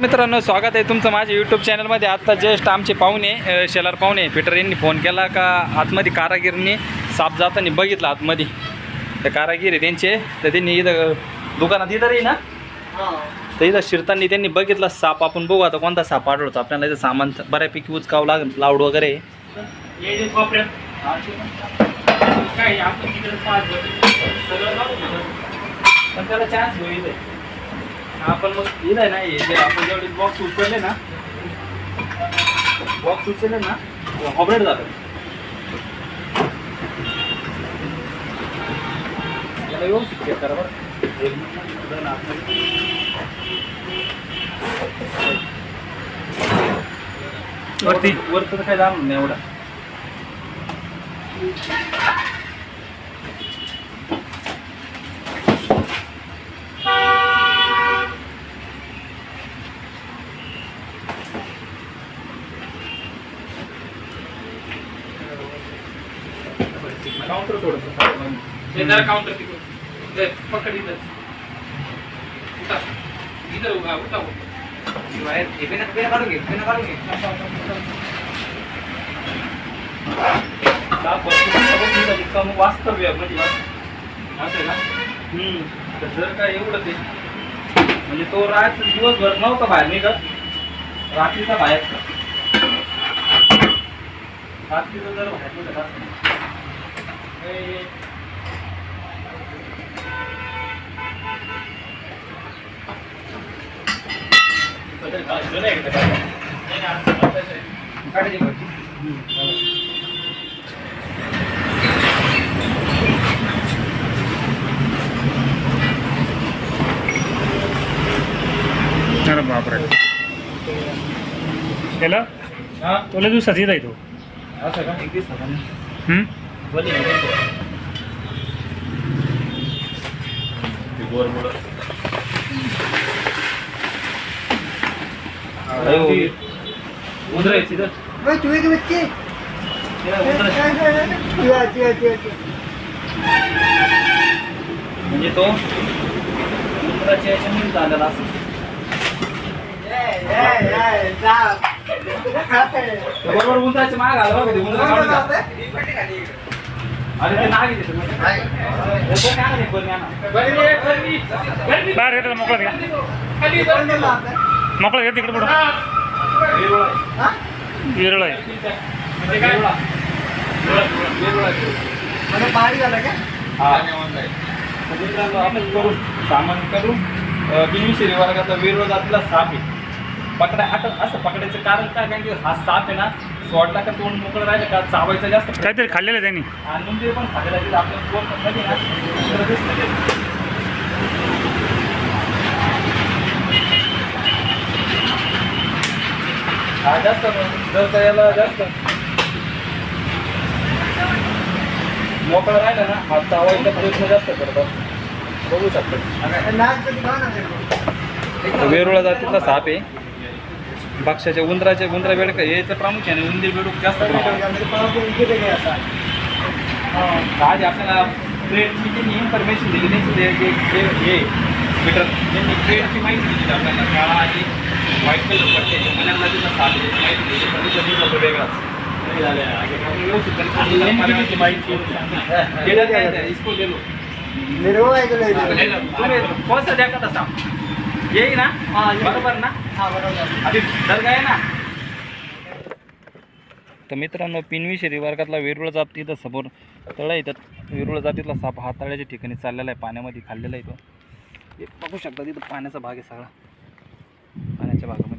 मित्रांनो स्वागत आहे तुमचं माझ्या यूट्यूब चॅनलमध्ये आत्ता जस्ट आमचे पाहुणे शेलार पाहुणे पीटर यांनी फोन केला का आतमध्ये कारागिरने साप जाताना बघितलं आतमध्ये. तर कारागीर आहे त्यांचे तर त्यांनी इथं दुकानात इथं रे ना? तर इथं शिरताना त्यांनी बघितला साप. आपण बघू आता कोणता साप आढळतो. आपल्याला इथं सामान बऱ्यापैकी उचकावं लागेल लावड वगैरे. पण त्याला चान्स आपण मग इथं नाही हे जे आपण जेवढे बॉक्स उचलले ना बॉक्स उचलले ना ऑपरेट झालं याला व्यवस्थित चेक करा बरं सुद्धा ना. वरती. वरचं काय जाणून नाही एवढा काउंटर थोडंसं हे जरा काउंटर तिकडून हे पकड इथं. उठा. इथं उभा उठा. बाहेर हे पेना पेना काढून घे पेना काढून घे. का मग वास्तव्य आहे, म्हणजे वास्तव. असं आहे ना हम्म. तर जर का एवढं ते म्हणजे तो रात दिवसभर नव्हता बाहेर निघत रात्रीचा बाहेर. रात्रीचा जर बाहेर निघत. अरे बापरे त्याला हा तुला दिवसाच येत आहे तो असं का एक दिवस म्हणजे तो उंदराच्या याच्यामध्ये झालेला असं. ते बरोबर उंदराच्या माग आलं उंदरं बाहेर येतात मोकळा घ्या. मोकळा घ्या तिकडे पुढं वेरुळ आहे. म्हणजे. हा. आपण करू सामान करून बिनविषयी वर्गाचा वेरुळ जातीला साप आहे पकडा आता असं पकडायचं कारण काय कारण की हा साप आहे ना सोडला का तोंड मोकळं राहिलं का चावायचं जास्त काहीतरी खाल्लेलं आहे त्यांनी. आणि मुंबई पण खाल्लेला आपल्या मध्ये ना दिसलं ते. हा जास्त जर का याला जास्त. मोकळा राहिला ना हा चावायचा प्रयत्न जास्त करत. बघू शकतो. वेरुळा जातीतला साप आहे. बाक्षाच्या उंदराच्या उंदरा बेडक याचं प्रामुख्याने उंदीर बेडूक जास्त आज आपल्याला ट्रेडची त्यांनी इन्फॉर्मेशन दिली त्यांची जे हे मीटर त्यांनी ट्रेडची माहिती दिली आपल्याला काळा आणि व्हाईट कलर पट्टे मनाला तिथं साथ दिली माहिती दिली दिसला तो वेगळाच. माहिती डेटा काय आहे? इसको ले लो. तुम्ही कोणसा द्या का तसा येई ना बरोबर. ना आधी डर काय ना? तर मित्रांनो पिनवी शरी वर्गातला वेरुळ जात तिथं समोर तळ आहे. त्यात वेरुळ जातीतला साप हा तळ्याच्या ठिकाणी चाललेला आहे. पाण्यामध्ये खाल्लेला आहे तो. हे बघू शकता तिथं पाण्याचा भाग आहे सगळा. पाण्याच्या भागामध्ये.